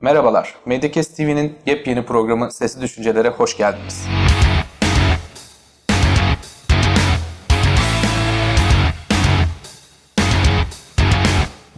Merhabalar, Medyakest TV'nin yepyeni programı Sesli Düşüncelere hoş geldiniz.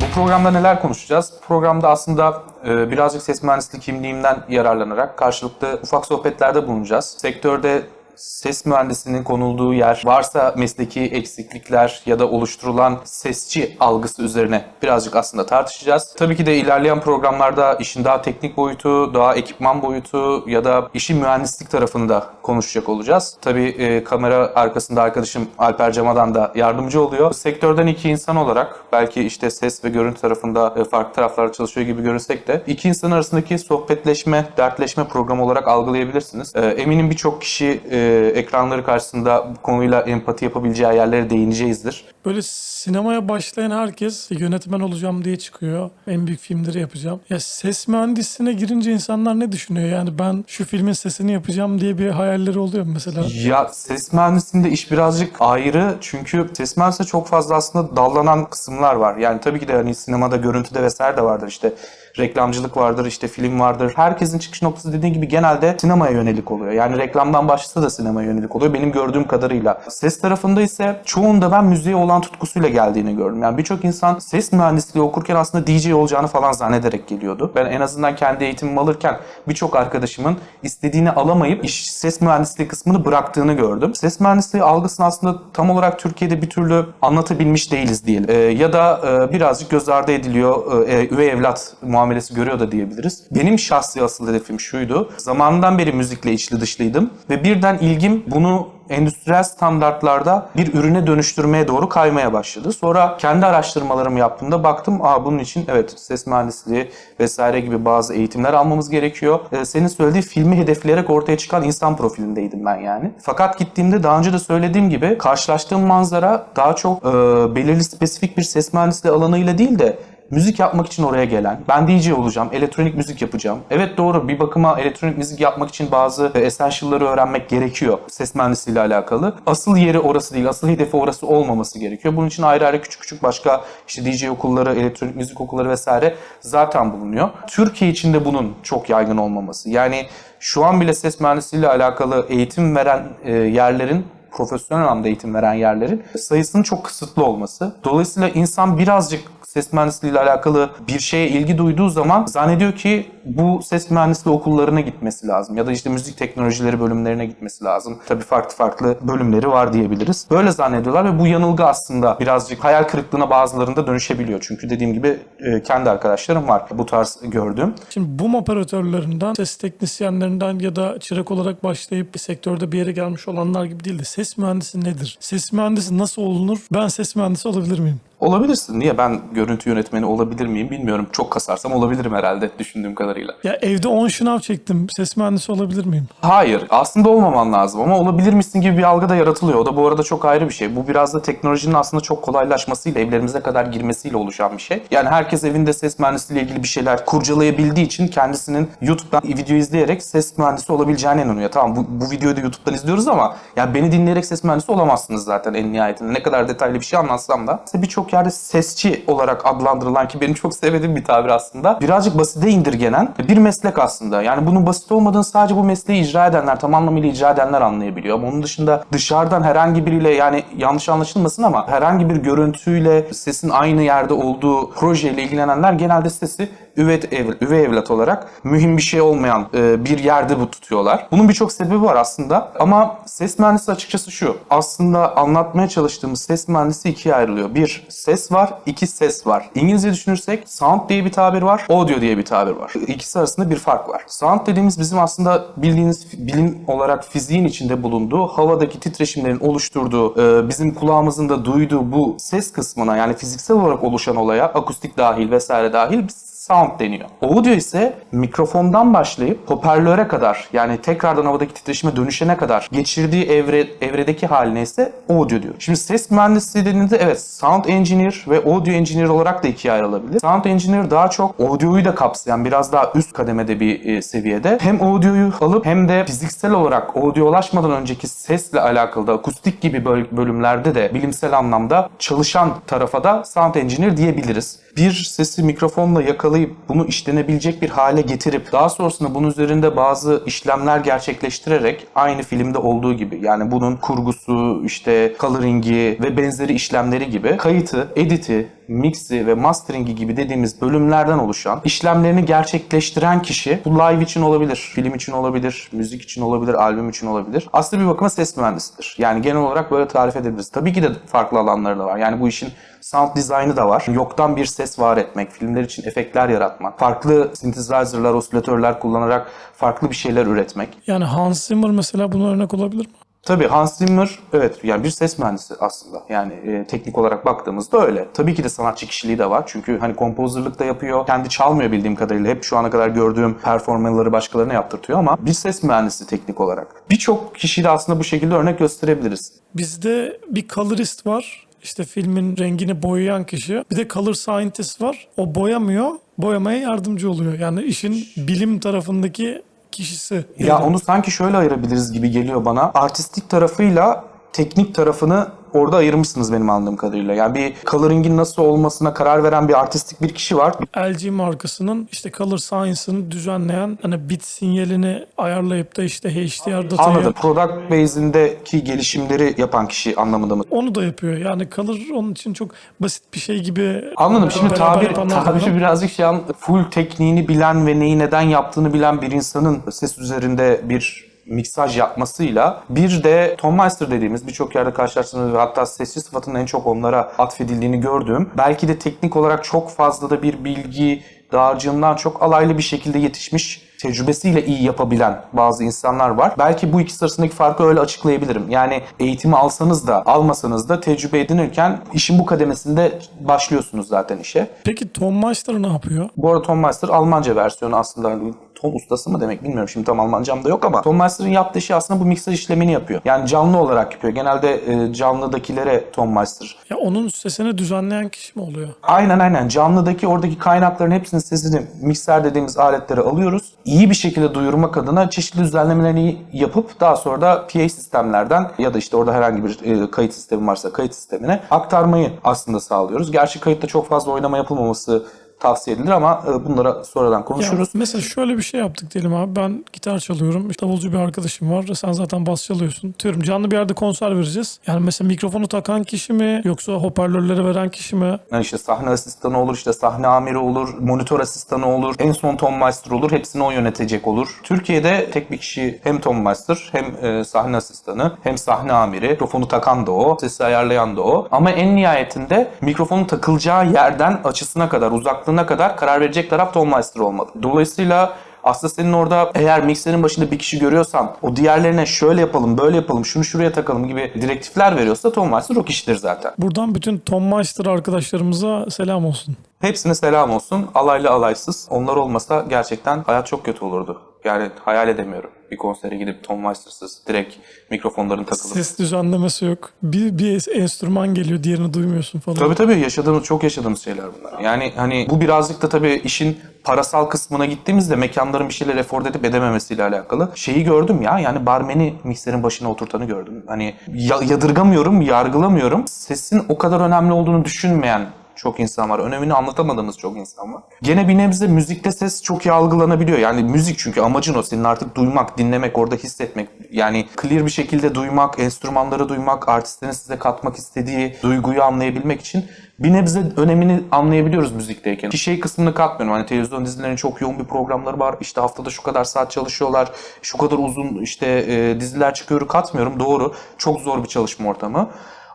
Bu programda neler konuşacağız? Programda aslında e, birazcık ses mühendisliği kimliğimden yararlanarak karşılıklı ufak sohbetlerde bulunacağız. Sektörde ses mühendisinin konulduğu yer, varsa mesleki eksiklikler ya da oluşturulan sesçi algısı üzerine birazcık aslında tartışacağız. Tabii ki de ilerleyen programlarda işin daha teknik boyutu, daha ekipman boyutu ya da işin mühendislik tarafını da konuşacak olacağız. Tabii e, kamera arkasında arkadaşım Alper Camadan da yardımcı oluyor. Sektörden iki insan olarak belki işte ses ve görüntü tarafında e, farklı taraflarda çalışıyor gibi görünsek de iki insan arasındaki sohbetleşme, dertleşme programı olarak algılayabilirsiniz. E, eminim birçok kişi e, ekranları karşısında bu konuyla empati yapabileceği yerlere değineceğizdir. Böyle sinemaya başlayan herkes yönetmen olacağım diye çıkıyor. En büyük filmleri yapacağım. Ya ses mühendisliğine girince insanlar ne düşünüyor? Yani ben şu filmin sesini yapacağım diye bir hayalleri oluyor mu mesela? Ya ses mühendisliğinde iş birazcık ayrı çünkü ses mühendisliğinde çok fazla aslında dallanan kısımlar var. Yani tabii ki de hani sinemada, görüntüde vesaire de vardır işte reklamcılık vardır, işte film vardır. Herkesin çıkış noktası dediğin gibi genelde sinemaya yönelik oluyor. Yani reklamdan başlasa da sinemaya yönelik oluyor benim gördüğüm kadarıyla. Ses tarafında ise çoğunda ben müziğe olan tutkusuyla geldiğini gördüm. Yani birçok insan ses mühendisliği okurken aslında DJ olacağını falan zannederek geliyordu. Ben en azından kendi eğitimimi alırken birçok arkadaşımın istediğini alamayıp iş ses mühendisliği kısmını bıraktığını gördüm. Ses mühendisliği algısını aslında tam olarak Türkiye'de bir türlü anlatabilmiş değiliz diyelim. Ee, ya da e, birazcık göz ardı ediliyor, e, üvey evlat muamelesi görüyor da diyebiliriz. Benim şahsi asıl hedefim şuydu. Zamanından beri müzikle içli dışlıydım ve birden ilgim bunu endüstriyel standartlarda bir ürüne dönüştürmeye doğru kaymaya başladı. Sonra kendi araştırmalarımı yaptığımda baktım aa bunun için evet ses mühendisliği vesaire gibi bazı eğitimler almamız gerekiyor. Ee, senin söylediği filmi hedefleyerek ortaya çıkan insan profilindeydim ben yani. Fakat gittiğimde daha önce de söylediğim gibi karşılaştığım manzara daha çok e, belirli spesifik bir ses mühendisliği alanıyla değil de müzik yapmak için oraya gelen, ben DJ olacağım, elektronik müzik yapacağım. Evet doğru bir bakıma elektronik müzik yapmak için bazı e, essential'ları öğrenmek gerekiyor ses mühendisliğiyle alakalı. Asıl yeri orası değil, asıl hedefi orası olmaması gerekiyor. Bunun için ayrı ayrı küçük küçük başka işte DJ okulları, elektronik müzik okulları vesaire zaten bulunuyor. Türkiye içinde bunun çok yaygın olmaması. Yani şu an bile ses mühendisliğiyle alakalı eğitim veren e, yerlerin profesyonel anlamda eğitim veren yerlerin sayısının çok kısıtlı olması. Dolayısıyla insan birazcık ses mühendisliği ile alakalı bir şeye ilgi duyduğu zaman zannediyor ki bu ses mühendisliği okullarına gitmesi lazım ya da işte müzik teknolojileri bölümlerine gitmesi lazım. Tabii farklı farklı bölümleri var diyebiliriz. Böyle zannediyorlar ve bu yanılgı aslında birazcık hayal kırıklığına bazılarında dönüşebiliyor. Çünkü dediğim gibi e, kendi arkadaşlarım var bu tarz gördüğüm. Şimdi BUM operatörlerinden, ses teknisyenlerinden ya da çırak olarak başlayıp bir sektörde bir yere gelmiş olanlar gibi değil de ses mühendisi nedir? Ses mühendisi nasıl olunur? Ben ses mühendisi olabilir miyim? Olabilirsin. Niye ben görüntü yönetmeni olabilir miyim bilmiyorum. Çok kasarsam olabilirim herhalde düşündüğüm kadarıyla. Ya evde 10 şınav çektim. Ses mühendisi olabilir miyim? Hayır. Aslında olmaman lazım ama olabilir misin gibi bir algı da yaratılıyor. O da bu arada çok ayrı bir şey. Bu biraz da teknolojinin aslında çok kolaylaşmasıyla, evlerimize kadar girmesiyle oluşan bir şey. Yani herkes evinde ses mühendisliğiyle ilgili bir şeyler kurcalayabildiği için kendisinin YouTube'dan video izleyerek ses mühendisi olabileceğine inanıyor. Tamam bu, bu videoyu da YouTube'dan izliyoruz ama yani beni dinleyerek ses mühendisi olamazsınız zaten en nihayetinde. Ne kadar detaylı bir şey anlatsam da. İşte birçok yerde sesçi olarak adlandırılan ki benim çok sevdiğim bir tabir aslında. Birazcık basite indirgenen bir meslek aslında. Yani bunun basit olmadığını sadece bu mesleği icra edenler, tam anlamıyla icra edenler anlayabiliyor. Ama onun dışında dışarıdan herhangi biriyle yani yanlış anlaşılmasın ama herhangi bir görüntüyle sesin aynı yerde olduğu projeyle ilgilenenler genelde sesi üvey, ev, üvey evlat olarak mühim bir şey olmayan e, bir yerde bu tutuyorlar. Bunun birçok sebebi var aslında ama ses mühendisi açıkçası şu. Aslında anlatmaya çalıştığımız ses mühendisi ikiye ayrılıyor. Bir ses var, iki ses var. İngilizce düşünürsek sound diye bir tabir var, audio diye bir tabir var. İkisi arasında bir fark var. Sound dediğimiz bizim aslında bildiğiniz bilim olarak fiziğin içinde bulunduğu, havadaki titreşimlerin oluşturduğu, e, bizim kulağımızın da duyduğu bu ses kısmına yani fiziksel olarak oluşan olaya akustik dahil vesaire dahil sound deniyor. Audio ise mikrofondan başlayıp hoparlöre kadar yani tekrardan havadaki titreşime dönüşene kadar geçirdiği evre, evredeki haline ise audio diyor. Şimdi ses mühendisliği dediğinde evet sound engineer ve audio engineer olarak da ikiye ayrılabilir. Sound engineer daha çok audioyu da kapsayan biraz daha üst kademede bir e, seviyede hem audioyu alıp hem de fiziksel olarak audiolaşmadan önceki sesle alakalı da akustik gibi böl- bölümlerde de bilimsel anlamda çalışan tarafa da sound engineer diyebiliriz. Bir sesi mikrofonla yakalayıp bunu işlenebilecek bir hale getirip daha sonrasında bunun üzerinde bazı işlemler gerçekleştirerek aynı filmde olduğu gibi yani bunun kurgusu, işte coloring'i ve benzeri işlemleri gibi kayıtı, editi, mixi ve mastering'i gibi dediğimiz bölümlerden oluşan işlemlerini gerçekleştiren kişi bu live için olabilir, film için olabilir, müzik için olabilir, albüm için olabilir. Aslında bir bakıma ses mühendisidir. Yani genel olarak böyle tarif edebiliriz. Tabii ki de farklı alanları da var. Yani bu işin sound design'ı da var. Yoktan bir ses var etmek, filmler için efektler yaratmak, farklı synthesizer'lar, osilatörler kullanarak farklı bir şeyler üretmek. Yani Hans Zimmer mesela buna örnek olabilir mi? Tabii Hans Zimmer evet yani bir ses mühendisi aslında. Yani e, teknik olarak baktığımızda öyle. Tabii ki de sanatçı kişiliği de var. Çünkü hani kompozörlük da yapıyor. Kendi çalmıyor bildiğim kadarıyla. Hep şu ana kadar gördüğüm performaları başkalarına yaptırtıyor ama bir ses mühendisi teknik olarak. Birçok kişiyi de aslında bu şekilde örnek gösterebiliriz. Bizde bir colorist var. İşte filmin rengini boyayan kişi. Bir de color scientist var. O boyamıyor. Boyamaya yardımcı oluyor. Yani işin bilim tarafındaki kişisi. Ya onu sanki şöyle ayırabiliriz gibi geliyor bana. Artistik tarafıyla teknik tarafını orada ayırmışsınız benim anladığım kadarıyla. Yani bir coloring'in nasıl olmasına karar veren bir artistik bir kişi var. LG markasının işte Color Science'ını düzenleyen hani bit sinyalini ayarlayıp da işte HDR datayı Anladım. Product base'indeki gelişimleri yapan kişi anlamında mı? onu da yapıyor. Yani Color onun için çok basit bir şey gibi. Anladım. Şimdi tabir, tabiri birazcık şey an full tekniğini bilen ve neyi neden yaptığını bilen bir insanın ses üzerinde bir miksaj yapmasıyla bir de Tom Meister dediğimiz birçok yerde karşılaştığımız ve hatta sesli sıfatının en çok onlara atfedildiğini gördüğüm belki de teknik olarak çok fazla da bir bilgi dağarcığından çok alaylı bir şekilde yetişmiş tecrübesiyle iyi yapabilen bazı insanlar var. Belki bu ikisi arasındaki farkı öyle açıklayabilirim. Yani eğitimi alsanız da almasanız da tecrübe edinirken işin bu kademesinde başlıyorsunuz zaten işe. Peki Tom Meister ne yapıyor? Bu arada Tom Meister Almanca versiyonu aslında Tom ustası mı demek bilmiyorum şimdi tam Almancam da yok ama Tom Meister'ın yaptığı şey aslında bu miksaj işlemini yapıyor. Yani canlı olarak yapıyor. Genelde e, canlıdakilere Tom Meister. Ya onun sesini düzenleyen kişi mi oluyor? Aynen aynen canlıdaki oradaki kaynakların hepsinin sesini mikser dediğimiz aletlere alıyoruz. İyi bir şekilde duyurmak adına çeşitli düzenlemelerini yapıp daha sonra da PA sistemlerden ya da işte orada herhangi bir e, kayıt sistemi varsa kayıt sistemine aktarmayı aslında sağlıyoruz. Gerçi kayıtta çok fazla oynama yapılmaması tavsiye edilir ama e, bunlara sonradan Ya konuşuruz. mesela şöyle bir şey yaptık diyelim abi. Ben gitar çalıyorum. İşte davulcu bir arkadaşım var. Sen zaten bas çalıyorsun. Diyorum canlı bir yerde konser vereceğiz. Yani mesela mikrofonu takan kişi mi yoksa hoparlörleri veren kişi mi? Yani işte sahne asistanı olur, işte sahne amiri olur, monitör asistanı olur, en son Tom Meister olur, hepsini o yönetecek olur. Türkiye'de tek bir kişi hem Tom Meister hem e, sahne asistanı hem sahne amiri, mikrofonu takan da o, sesi ayarlayan da o. Ama en nihayetinde mikrofonun takılacağı yerden açısına kadar, uzaklığına kadar karar verecek taraf Tom Meister olmalı. Dolayısıyla aslında senin orada eğer mikserin başında bir kişi görüyorsan o diğerlerine şöyle yapalım, böyle yapalım, şunu şuraya takalım gibi direktifler veriyorsa Tom Meister o kişidir zaten. Buradan bütün Tom Meister arkadaşlarımıza selam olsun. Hepsine selam olsun. Alaylı alaysız. Onlar olmasa gerçekten hayat çok kötü olurdu. Yani hayal edemiyorum. Bir konsere gidip Tom Meister'sız direkt mikrofonların takılıp. Ses düzenlemesi yok. Bir, bir enstrüman geliyor diğerini duymuyorsun falan. Tabii tabii yaşadığımız çok yaşadığımız şeyler bunlar. Yani hani bu birazcık da tabii işin parasal kısmına gittiğimizde mekanların bir şeyler efor edip edememesiyle alakalı. Şeyi gördüm ya yani barmeni mikserin başına oturtanı gördüm. Hani ya- yadırgamıyorum, yargılamıyorum. Sesin o kadar önemli olduğunu düşünmeyen çok insan var. Önemini anlatamadığımız çok insan var. Gene bir nebze müzikte ses çok iyi algılanabiliyor. Yani müzik çünkü amacın o. Senin artık duymak, dinlemek, orada hissetmek. Yani clear bir şekilde duymak, enstrümanları duymak, artistlerin size katmak istediği duyguyu anlayabilmek için bir nebze önemini anlayabiliyoruz müzikteyken. Ki şey kısmını katmıyorum. Hani televizyon dizilerinin çok yoğun bir programları var. İşte haftada şu kadar saat çalışıyorlar. Şu kadar uzun işte e, diziler çıkıyor katmıyorum. Doğru. Çok zor bir çalışma ortamı.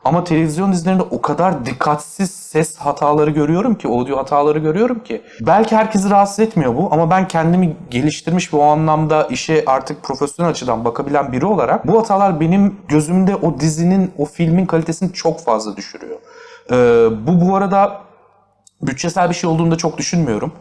Ama televizyon dizilerinde o kadar dikkatsiz ses hataları görüyorum ki, audio hataları görüyorum ki. Belki herkesi rahatsız etmiyor bu ama ben kendimi geliştirmiş ve o anlamda işe artık profesyonel açıdan bakabilen biri olarak bu hatalar benim gözümde o dizinin, o filmin kalitesini çok fazla düşürüyor. Ee, bu bu arada bütçesel bir şey olduğunu da çok düşünmüyorum.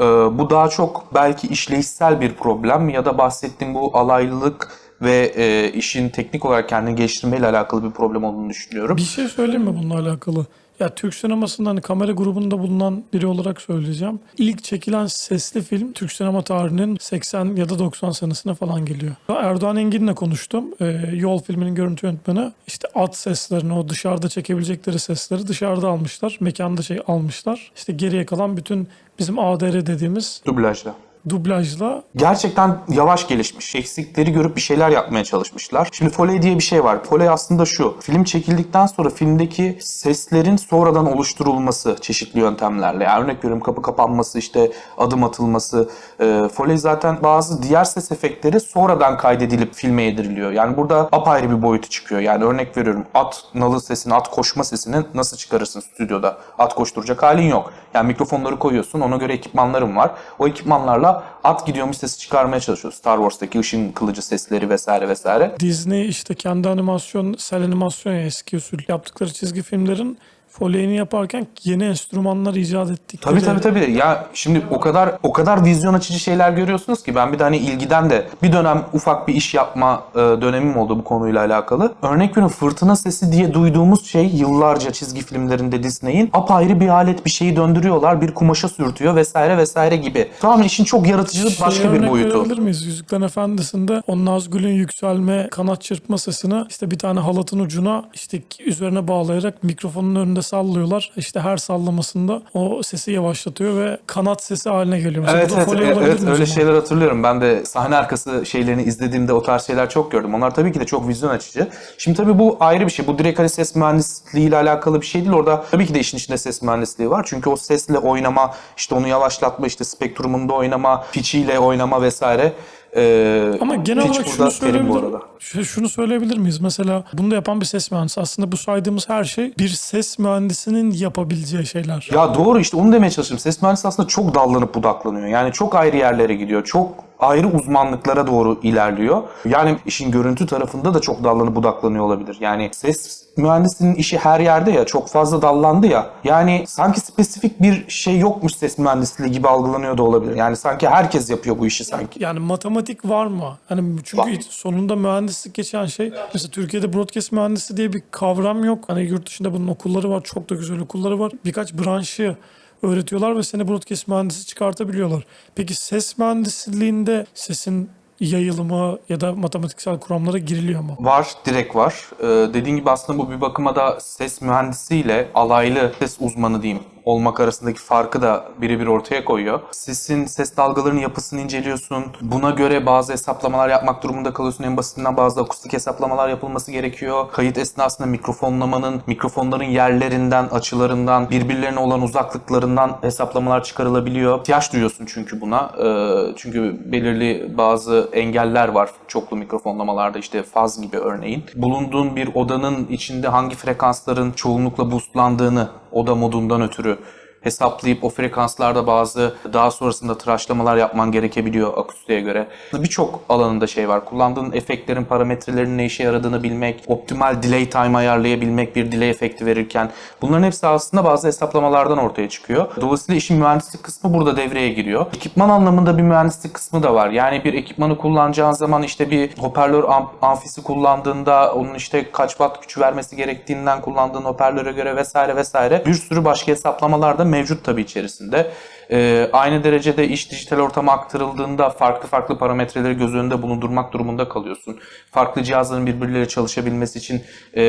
Ee, bu daha çok belki işleyişsel bir problem ya da bahsettiğim bu alaylılık ve e, işin teknik olarak kendini geliştirmeyle alakalı bir problem olduğunu düşünüyorum. Bir şey söyleyeyim mi bununla alakalı? Ya Türk sinemasında hani kamera grubunda bulunan biri olarak söyleyeceğim. İlk çekilen sesli film Türk sinema tarihinin 80 ya da 90 senesine falan geliyor. Erdoğan Engin'le konuştum. Ee, Yol filminin görüntü yönetmeni. İşte at seslerini, o dışarıda çekebilecekleri sesleri dışarıda almışlar. Mekanda şey almışlar. İşte geriye kalan bütün bizim ADR dediğimiz Dublajda. Dublajla Gerçekten yavaş gelişmiş. Eksikleri görüp bir şeyler yapmaya çalışmışlar. Şimdi Foley diye bir şey var. Foley aslında şu. Film çekildikten sonra filmdeki seslerin sonradan oluşturulması çeşitli yöntemlerle. Yani örnek veriyorum kapı kapanması, işte adım atılması. E, Foley zaten bazı diğer ses efektleri sonradan kaydedilip filme yediriliyor. Yani burada apayrı bir boyutu çıkıyor. Yani örnek veriyorum at nalı sesini, at koşma sesini nasıl çıkarırsın stüdyoda? At koşturacak halin yok. Yani mikrofonları koyuyorsun. Ona göre ekipmanlarım var. O ekipmanlarla at gidiyormuş sesi çıkarmaya çalışıyoruz. Star Wars'taki ışın kılıcı sesleri vesaire vesaire. Disney işte kendi animasyon, sel animasyon ya eski usul yaptıkları çizgi filmlerin Foley'ini yaparken yeni enstrümanlar icat ettikleri. Tabii tabii tabii. Ya şimdi o kadar o kadar vizyon açıcı şeyler görüyorsunuz ki ben bir de hani ilgiden de bir dönem ufak bir iş yapma e, dönemim oldu bu konuyla alakalı. Örnek veriyorum fırtına sesi diye duyduğumuz şey yıllarca çizgi filmlerinde Disney'in apayrı bir alet bir şeyi döndürüyorlar, bir kumaşa sürtüyor vesaire vesaire gibi. Tamamen işin çok yaratıcı Şeye başka bir boyutu. verebilir miyiz? Yüzüklerin Efendisi'nde o Nazgül'ün yükselme, kanat çırpma sesini işte bir tane halatın ucuna işte üzerine bağlayarak mikrofonun önünde sallıyorlar. İşte her sallamasında o sesi yavaşlatıyor ve kanat sesi haline geliyor. Mesela Evet evet, evet, evet, öyle şeyler hatırlıyorum. Ben de sahne arkası şeylerini izlediğimde o tarz şeyler çok gördüm. Onlar tabii ki de çok vizyon açıcı. Şimdi tabii bu ayrı bir şey. Bu direkt hani ses mühendisliği ile alakalı bir şey değil. Orada tabii ki de işin içinde ses mühendisliği var. Çünkü o sesle oynama, işte onu yavaşlatma, işte spektrumunda oynama, pitchiyle oynama vesaire. Ee, Ama genel olarak şunu söyleyebilir, şunu söyleyebilir miyiz? Mesela bunu da yapan bir ses mühendisi. Aslında bu saydığımız her şey bir ses mühendisinin yapabileceği şeyler. Ya doğru işte onu demeye çalışıyorum. Ses mühendisi aslında çok dallanıp budaklanıyor. Yani çok ayrı yerlere gidiyor. Çok ayrı uzmanlıklara doğru ilerliyor. Yani işin görüntü tarafında da çok dallanıp budaklanıyor olabilir. Yani ses mühendisinin işi her yerde ya çok fazla dallandı ya. Yani sanki spesifik bir şey yokmuş ses mühendisliği gibi algılanıyor da olabilir. Yani sanki herkes yapıyor bu işi sanki. Yani matematik var mı? Hani çünkü Var. sonunda mühendislik geçen şey. Mesela Türkiye'de broadcast mühendisi diye bir kavram yok. Hani yurt dışında bunun okulları var. Çok da güzel okulları var. Birkaç branşı öğretiyorlar ve seni broadcast mühendisi çıkartabiliyorlar. Peki ses mühendisliğinde sesin yayılımı ya da matematiksel kuramlara giriliyor mu? Var, direkt var. Ee, dediğin gibi aslında bu bir bakıma da ses mühendisiyle alaylı ses uzmanı diyeyim olmak arasındaki farkı da birebir ortaya koyuyor. Sesin ses dalgalarının yapısını inceliyorsun. Buna göre bazı hesaplamalar yapmak durumunda kalıyorsun. En basitinden bazı akustik hesaplamalar yapılması gerekiyor. Kayıt esnasında mikrofonlamanın, mikrofonların yerlerinden, açılarından, birbirlerine olan uzaklıklarından hesaplamalar çıkarılabiliyor. İhtiyaç duyuyorsun çünkü buna. Ee, çünkü belirli bazı engeller var çoklu mikrofonlamalarda işte faz gibi örneğin. Bulunduğun bir odanın içinde hangi frekansların çoğunlukla boostlandığını oda modundan ötürü hesaplayıp o frekanslarda bazı daha sonrasında tıraşlamalar yapman gerekebiliyor akustiğe göre. Birçok alanında şey var. Kullandığın efektlerin parametrelerinin ne işe yaradığını bilmek, optimal delay time ayarlayabilmek bir delay efekti verirken bunların hepsi aslında bazı hesaplamalardan ortaya çıkıyor. Dolayısıyla işin mühendislik kısmı burada devreye giriyor. Ekipman anlamında bir mühendislik kısmı da var. Yani bir ekipmanı kullanacağın zaman işte bir hoparlör am- amfisi kullandığında onun işte kaç watt güç vermesi gerektiğinden kullandığın hoparlöre göre vesaire vesaire bir sürü başka hesaplamalar da mevcut tabii içerisinde. Ee, aynı derecede iş dijital ortama aktarıldığında farklı farklı parametreleri göz önünde bulundurmak durumunda kalıyorsun. Farklı cihazların birbirleriyle çalışabilmesi için e,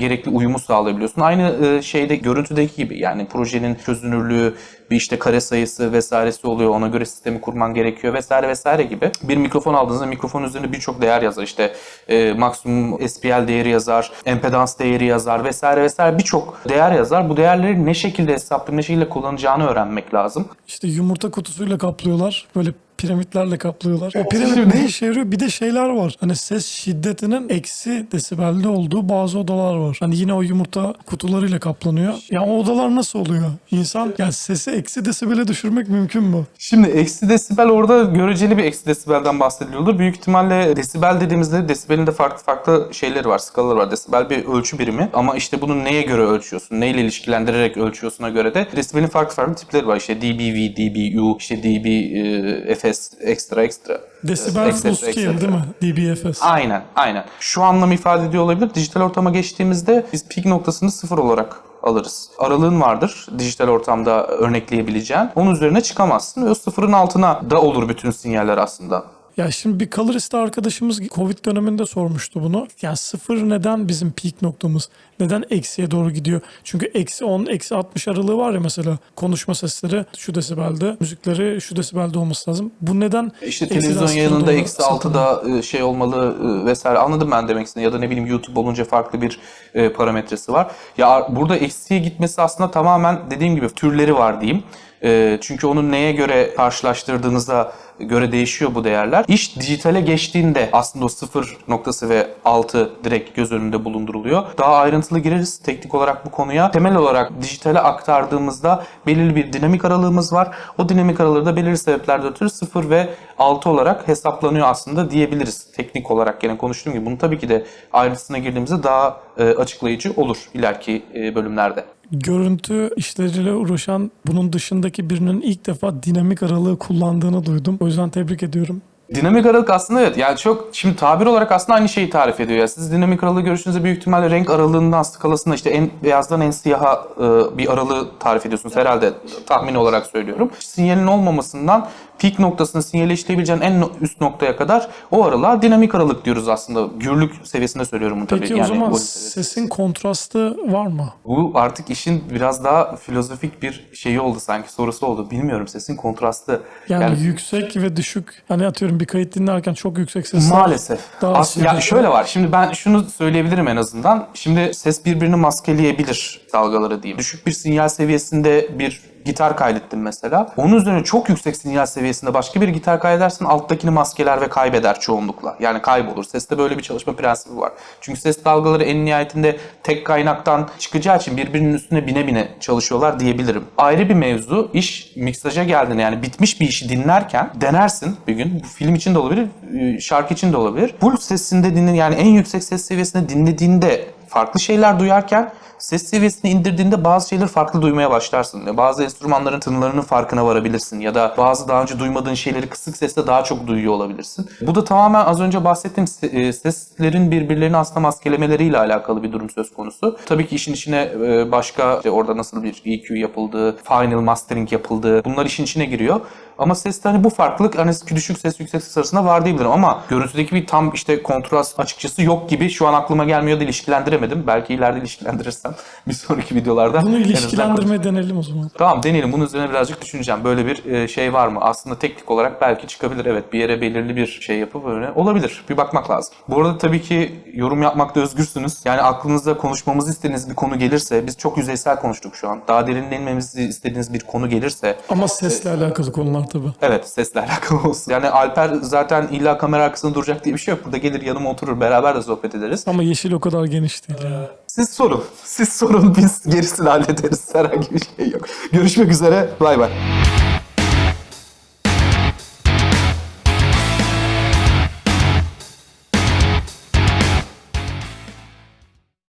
gerekli uyumu sağlayabiliyorsun. Aynı e, şeyde görüntüdeki gibi yani projenin çözünürlüğü, bir işte kare sayısı vesairesi oluyor. Ona göre sistemi kurman gerekiyor vesaire vesaire gibi. Bir mikrofon aldığınızda mikrofon üzerinde birçok değer yazar. İşte e, maksimum SPL değeri yazar, empedans değeri yazar vesaire vesaire birçok değer yazar. Bu değerleri ne şekilde hesaplayıp ne şekilde kullanacağını öğrenmek lazım. İşte yumurta kutusuyla kaplıyorlar. Böyle piramitlerle kaplıyorlar. O piramit ne işe yarıyor? Bir de şeyler var. Hani ses şiddetinin eksi desibelde olduğu bazı odalar var. Hani yine o yumurta kutularıyla kaplanıyor. Yani o odalar nasıl oluyor? İnsan yani sesi eksi desibele düşürmek mümkün mü? Şimdi eksi desibel orada göreceli bir eksi desibelden bahsediliyordur. Büyük ihtimalle desibel dediğimizde desibelin de farklı farklı şeyleri var, skalaları var. Desibel bir ölçü birimi ama işte bunu neye göre ölçüyorsun, neyle ilişkilendirerek ölçüyorsuna göre de desibelin farklı farklı tipleri var. İşte dBV, dBu, işte dB, e, FS, ekstra ekstra. Desibel etc, full scale değil mi? dBFS. Aynen, aynen. Şu anlamı ifade ediyor olabilir. Dijital ortama geçtiğimizde biz peak noktasını sıfır olarak alırız. Aralığın vardır dijital ortamda örnekleyebileceğin. Onun üzerine çıkamazsın ve o sıfırın altına da olur bütün sinyaller aslında. Ya şimdi bir colorist arkadaşımız Covid döneminde sormuştu bunu. Yani sıfır neden bizim peak noktamız? Neden eksiye doğru gidiyor? Çünkü eksi 10, eksi 60 aralığı var ya mesela. Konuşma sesleri şu desibelde, müzikleri şu desibelde olması lazım. Bu neden İşte eksi televizyon yayınında eksi saplanıyor? 6'da e, şey olmalı e, vesaire anladım ben demek istediğini ya da ne bileyim YouTube olunca farklı bir e, parametresi var. Ya burada eksiye gitmesi aslında tamamen dediğim gibi türleri var diyeyim. E, çünkü onun neye göre karşılaştırdığınıza göre değişiyor bu değerler. İş dijitale geçtiğinde aslında o sıfır noktası ve 6 direkt göz önünde bulunduruluyor. Daha ayrıntılı gireriz teknik olarak bu konuya. Temel olarak dijitale aktardığımızda belirli bir dinamik aralığımız var. O dinamik aralığı da belirli sebeplerden ötürü 0 ve 6 olarak hesaplanıyor aslında diyebiliriz. Teknik olarak gene konuştuğum gibi bunu tabii ki de ayrıntısına girdiğimizde daha e, açıklayıcı olur ileriki e, bölümlerde. Görüntü işleriyle uğraşan bunun dışındaki birinin ilk defa dinamik aralığı kullandığını duydum. O yüzden tebrik ediyorum. Dinamik aralık aslında evet yani çok şimdi tabir olarak aslında aynı şeyi tarif ediyor ya. Siz dinamik aralığı görüşünüzde büyük ihtimalle renk aralığından skalasında işte en beyazdan en siyaha e, bir aralığı tarif ediyorsunuz herhalde tahmin olarak söylüyorum. Sinyalin olmamasından pik noktasını sinyali işleyebileceğin en üst noktaya kadar o aralığa dinamik aralık diyoruz aslında. Gürlük seviyesinde söylüyorum bunu tabii. Peki o yani zaman volüm seviyesi. sesin kontrastı var mı? Bu artık işin biraz daha filozofik bir şeyi oldu sanki sorusu oldu. Bilmiyorum sesin kontrastı. Yani, yüksek ve düşük. Hani atıyorum bir kayıt dinlerken çok yüksek sesler. Maalesef. Daha As- ya şöyle var. Şimdi ben şunu söyleyebilirim en azından. Şimdi ses birbirini maskeleyebilir dalgaları diyeyim. Düşük bir sinyal seviyesinde bir gitar kaydettim mesela. Onun üzerine çok yüksek sinyal seviyesinde başka bir gitar kaydedersen alttakini maskeler ve kaybeder çoğunlukla. Yani kaybolur. Seste böyle bir çalışma prensibi var. Çünkü ses dalgaları en nihayetinde tek kaynaktan çıkacağı için birbirinin üstüne bine bine çalışıyorlar diyebilirim. Ayrı bir mevzu iş miksaja geldiğinde yani bitmiş bir işi dinlerken denersin bir gün. Bu film için de olabilir, e, şarkı için de olabilir. Full sesinde dinle yani en yüksek ses seviyesinde dinlediğinde farklı şeyler duyarken ses seviyesini indirdiğinde bazı şeyleri farklı duymaya başlarsın. Bazı enstrümanların tınılarının farkına varabilirsin ya da bazı daha önce duymadığın şeyleri kısık sesle daha çok duyuyor olabilirsin. Bu da tamamen az önce bahsettiğim se- e, seslerin birbirlerini aslında maskelemeleriyle alakalı bir durum söz konusu. Tabii ki işin içine e, başka işte orada nasıl bir EQ yapıldığı, final mastering yapıldığı bunlar işin içine giriyor. Ama seste hani bu farklılık hani düşük ses yüksek ses arasında var diyebilirim ama görüntüdeki bir tam işte kontrast açıkçası yok gibi şu an aklıma gelmiyor da ilişkilendiremedim. Belki ileride ilişkilendirirsem bir sonraki videolarda. Bunu ilişkilendirme denelim o zaman. Tamam deneyelim. Bunun üzerine birazcık düşüneceğim. Böyle bir e, şey var mı? Aslında teknik olarak belki çıkabilir. Evet bir yere belirli bir şey yapıp öyle olabilir. Bir bakmak lazım. Bu arada tabii ki yorum yapmakta özgürsünüz. Yani aklınızda konuşmamızı istediğiniz bir konu gelirse, biz çok yüzeysel konuştuk şu an. Daha derinlenmemizi istediğiniz bir konu gelirse Ama sesle alakalı konular tabii. Evet sesle alakalı olsun. Yani Alper zaten illa kamera arkasında duracak diye bir şey yok. Burada gelir yanıma oturur beraber de sohbet ederiz. Ama yeşil o kadar geniş değil yani. Siz sorun. Siz sorun biz gerisini hallederiz. Herhangi bir şey yok. Görüşmek üzere. Bay bay.